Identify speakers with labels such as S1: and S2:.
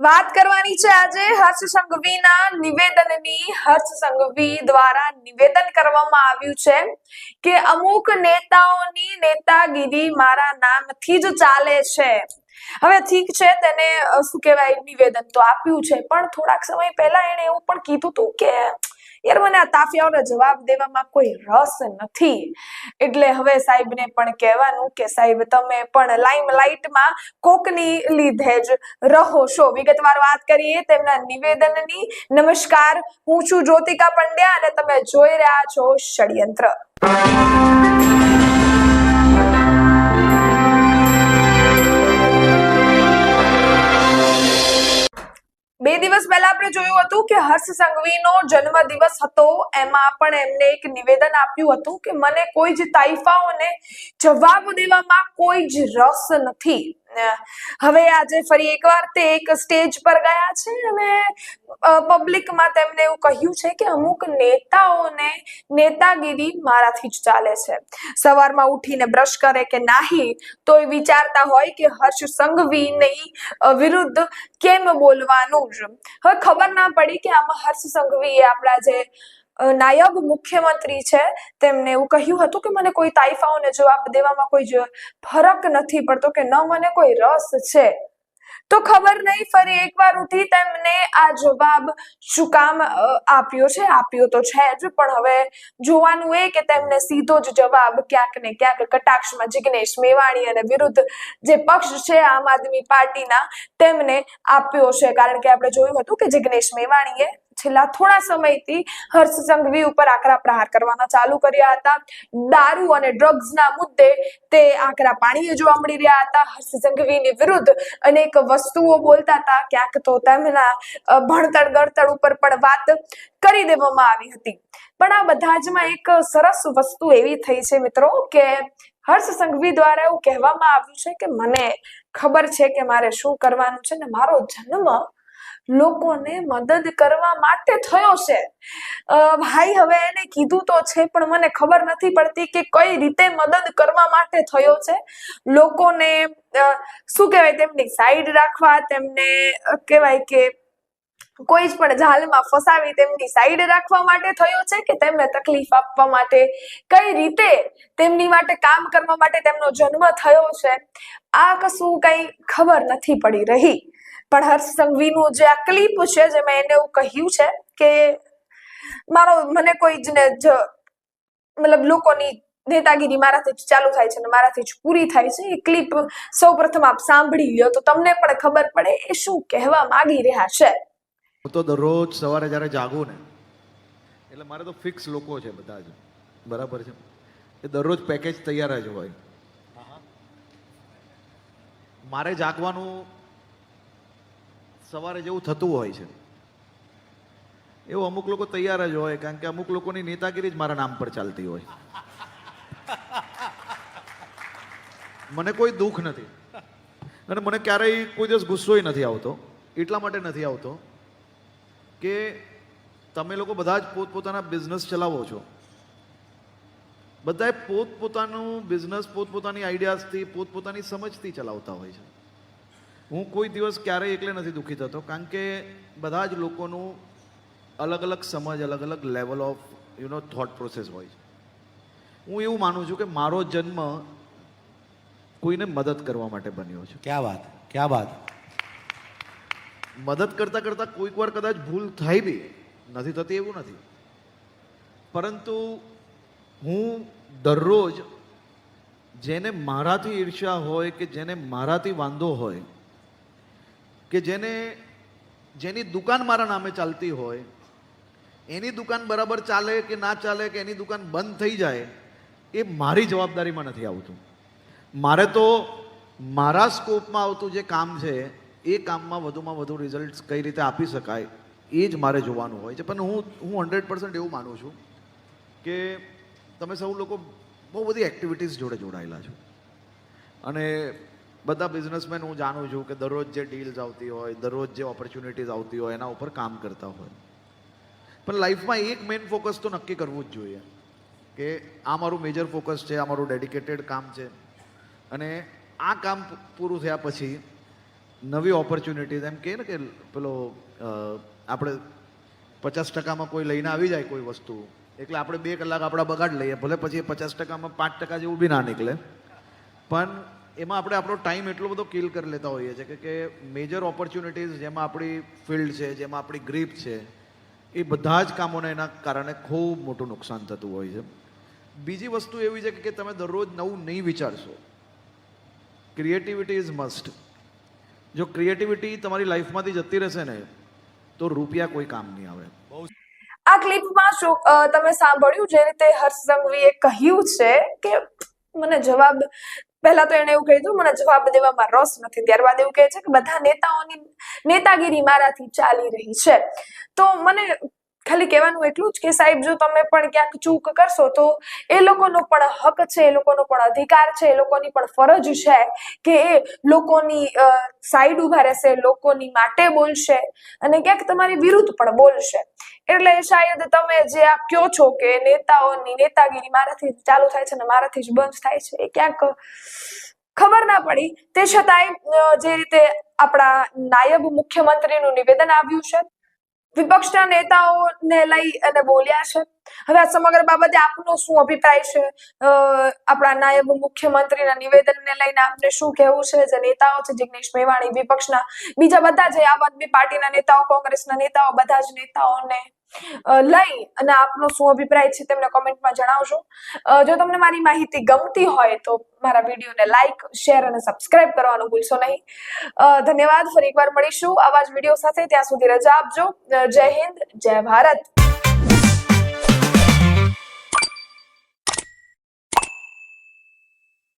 S1: વાત કરવાની છે આજે હર્ષ સંઘવીના નિવેદનની. હર્ષ સંઘવી દ્વારા નિવેદન કરવામાં આવ્યું છે કે અમુક નેતાઓની નેતાગીરી મારા નામથી જ ચાલે છે. હવે ઠીક છે, તેને શું કહેવાય, નિવેદન તો આપ્યું છે, પણ થોડાક સમય પહેલા એણે એવું પણ કીધું હતું કે યાર મને આ તાફિયાઓનો જવાબ દેવામાં કોઈ રસ નથી. એટલે હવે સાહેબને પણ કહેવાનું કે સાહેબ, તમે પણ લાઈમ લાઈટમાં કોકની લીધે જ રહો છો. વિગતવાર વાત કરીએ, તેમના નિવેદનની. નમસ્કાર, હું છું જ્યોતિકા પંડ્યા અને તમે જોઈ રહ્યા છો ષડયંત્ર. સંઘવીનો જન્મદિવસ હતો, એમાં પણ એમને એક નિવેદન આપ્યું હતું કે મને કોઈ જ તાઇફાઓને જવાબ દેવામાં કોઈ જ રસ નથી. હવે આજે ફરી એકવાર તે એક સ્ટેજ પર ગયા છે અને પબ્લિકમાં તેમને એવું કહ્યું છે કે અમુક નેતાઓને નેતાગીરી મારાથી જ ચાલે છે. સવારમાં ઉઠીને બ્રશ કરે કે નાહી તો એ વિચારતા હોય કે હર્ષ સંઘવીની વિરુદ્ધ કેમ બોલવાનું હવે ખબર ના પડી કે આમાં હર્ષ સંઘવી એ આપણા જે નાયબ મુખ્યમંત્રી છે, તેમને એવું કહ્યું હતું કે મને કોઈ તાઇફાઓને જવાબ દેવામાં કોઈ ફરક નથી પડતો કે ન મને કોઈ રસ છે. તો ખબર નહીં, ફરી એકવાર ઉઠી તેમને આ જવાબ શું કામ આપ્યો છે, આપ્યો તો છે જ, પણ હવે જોવાનું એ કે તેમને સીધો જ જવાબ ક્યાંક ને ક્યાંક કટાક્ષમાં જિગ્નેશ મેવાણી અને વિરુદ્ધ જે પક્ષ છે, આમ આદમી પાર્ટીના, તેમને આપ્યો છે. કારણ કે આપણે જોયું હતું કે જિગ્નેશ મેવાણીએ છેલ્લા થોડા સમયથી હર્ષ સંઘવી ઉપર આકરા પ્રહાર કરવાના ચાલુ કર્યા હતા. દારૂ અને ડ્રગ્સના મુદ્દે તે આકરા પાણીએ જોવા મળી રહ્યા હતા. હર્ષ સંઘવીની વિરુદ્ધ અનેક વસ્તુઓ બોલતા હતા. ક્યાંક તો તેમના ભણતર ગણતર ઉપર પણ વાત કરી દેવામાં આવી હતી. પણ આ બધા જમાં એક સરસ વસ્તુ એવી થઈ છે મિત્રો કે હર્ષ સંઘવી દ્વારા એવું કહેવામાં આવ્યું છે કે મને ખબર છે કે મારે શું કરવાનું છે ને મારો જન્મ લોકોને મદદ કરવા માટે થયો છે. ભાઈ હવે એને કીધું તો છે, પણ મને ખબર નથી પડતી કે કઈ રીતે મદદ કરવા માટે થયો છે. લોકોને શું કહેવાય, તેમની સાઈડ રાખવા, તેમને કહેવાય કે કોઈ જ પણ જાલમાં ફસાવી તેમની સાઈડ રાખવા માટે થયો છે કે તેમને તકલીફ આપવા માટે? કઈ રીતે તેમની માટે કામ કરવા માટે તેમનો જન્મ થયો છે? આ કશું કઈ ખબર નથી પડી રહી. પણ હર્ષ સંઘવીનું જે આ ક્લિપ છે જેમાં એને એવું કહ્યું છે કે મારો મને કોઈ જ ને જ મતલબ લોકોની નેતાગીરી મારાથી જ ચાલુ થાય છે અને મારાથી જ પૂરી થાય છે. એ ક્લિપ સૌ પ્રથમ આપ સાંભળી લ્યો તો તમને પણ ખબર પડે એ શું કહેવા માંગી રહ્યા છે.
S2: હું તો દરરોજ સવારે જ્યારે જાગું ને એટલે મારે તો ફિક્સ લોકો છે બધા જ. બરાબર છે? એ દરરોજ પેકેજ તૈયાર જ હોય. મારે જાગવાનું સવારે જેવું થતું હોય છે. એવું અમુક લોકો તૈયાર જ હોય, કારણ કે અમુક લોકોની નેતાગીરી જ મારા નામ પર ચાલતી હોય. મને કોઈ દુઃખ નથી. અને મને ક્યારેય કોઈ દિવસ ગુસ્સોય નથી આવતો, એટલા માટે નથી આવતો કે તમે લોકો બધા જ પોતપોતાના બિઝનેસ ચલાવો છો. બધાએ પોતપોતાનું બિઝનેસ પોતપોતાની આઈડિયાઝથી પોતપોતાની સમજથી ચલાવતા હોય છે. હું કોઈ દિવસ ક્યારેય એકલે નથી દુઃખી થતો કારણ કે બધા જ લોકોનું અલગ અલગ સમજ અલગ અલગ level of you know thought process હોય છે. હું એવું માનું છું કે મારો જન્મ કોઈને મદદ કરવા માટે બન્યો છે.
S3: ક્યાં વાત ક્યાં વાત?
S2: મદદ કરતાં કરતાં કોઈક વાર કદાચ ભૂલ થાય બી નથી થતી એવું નથી. પરંતુ હું દરરોજ જેને મારાથી ઈર્ષ્યા હોય કે જેને મારાથી વાંધો હોય કે જેને, જેની દુકાન મારા નામે ચાલતી હોય, એની દુકાન બરાબર ચાલે કે ના ચાલે કે એની દુકાન બંધ થઈ જાય, એ મારી જવાબદારીમાં નથી આવતું. મારે તો મારા સ્કોપમાં આવતું જે કામ છે, એ કામમાં વધુમાં વધુ રિઝલ્ટ કઈ રીતે આપી શકાય, એ જ મારે જોવાનું હોય છે. પણ હું હું હંડ્રેડ પર્સન્ટ એવું માનું છું કે તમે સૌ લોકો બહુ બધી એક્ટિવિટીઝ જોડે જોડાયેલા છો. અને બધા બિઝનેસમેન હું જાણું છું કે દરરોજ જે ડીલ્સ આવતી હોય, દરરોજ જે ઓપોર્ચ્યુનિટીઝ આવતી હોય, એના ઉપર કામ કરતા હોય. પણ લાઈફમાં એક મેઇન ફોકસ તો નક્કી કરવું જ જોઈએ કે આ મારું મેજર ફોકસ છે, આ મારું ડેડિકેટેડ કામ છે. અને આ કામ પૂરું થયા પછી નવી ઓપોર્ચ્યુનિટીઝ એમ કહે ને કે પેલો આપણે પચાસ ટકામાં કોઈ લઈને આવી જાય કોઈ વસ્તુ, એટલે આપણે બે કલાક આપણા બગાડ લઈએ, ભલે પછી પચાસ ટકામાં પાંચ ટકા જેવું બી ના નીકળે. પણ એમાં આપણે આપણો ટાઈમ એટલો બધો કિલ કરી લેતા હોઈએ છીએ કે મેજર ઓપોર્ચ્યુનિટીઝ જેમાં આપણી ફિલ્ડ છે, જેમાં આપણી ગ્રીપ છે, એ બધા જ કામોને એના કારણે ખૂબ મોટું નુકસાન થતું હોય છે. બીજી વસ્તુ એવી છે કે તમે દરરોજ નવું નહીં વિચારશો. ક્રિએટિવિટી ઇઝ મસ્ટ જો ક્રિએટિવિટી તમારી લાઈફમાંથી જતી રહેશે ને, તો રૂપિયા કોઈ કામ નહીં આવે.
S1: આ ક્લિપમાં શું તમે સાંભળ્યું જે રીતે હર્ષ સંઘવીએ કહ્યું છે કે, મને જવાબ પહેલા તો એને એવું કહી દીધું મને જવાબ દેવામાં રસ નથી. ત્યારબાદ એવું કહે છે કે બધા નેતાઓની નેતાગીરી મારાથી ચાલી રહી છે. તો મને ખાલી કહેવાનું એટલું જ કે સાહેબ, જો તમે પણ ક્યાંક ચૂક કરશો તો એ લોકોનો પણ હક છે, એ લોકોનો પણ અધિકાર છે, એ લોકોની પણ ફરજ છે કે એ લોકોની સાઈડ ઊભા રહેશે, લોકોની માટે બોલશે અને ક્યાંક તમારી વિરુદ્ધ પણ બોલશે. એટલે શાયદ તમે જે આ કયો છો કે નેતાઓની નેતાગીરી મારાથી ચાલુ થાય છે ને મારાથી જ બંધ થાય છે, એ ક્યાંક ખબર ના પડી. તે છતાંય જે રીતે આપણા નાયબ મુખ્યમંત્રીનું નિવેદન આવ્યું છે વિપક્ષના નેતાઓને લઈ અને બોલ્યા છે. હવે આ સમગ્ર બાબતે આપનો શું અભિપ્રાય છે? આપણા નાયબ મુખ્યમંત્રીના નિવેદનને લઈને આપને શું કહેવું છે? જે નેતાઓ છે, જિગ્નેશ મેવાણી, વિપક્ષના બીજા બધા જે આમ આદમી પાર્ટીના નેતાઓ, કોંગ્રેસના નેતાઓ, બધા જ નેતાઓને લઈ અને આપનો શું અભિપ્રાય છે તેમને કોમેન્ટમાં જણાવજો. જો તમને મારી માહિતી ગમતી હોય તો મારા વિડીયોને લાઈક, શેર અને સબસ્ક્રાઇબ કરવાનું ભૂલશો નહીં. ધન્યવાદ. ફરી એકવાર મળીશું આવા જ વીડિયો સાથે. ત્યાં સુધી રજા આપજો. જય હિન્દ, જય ભારત.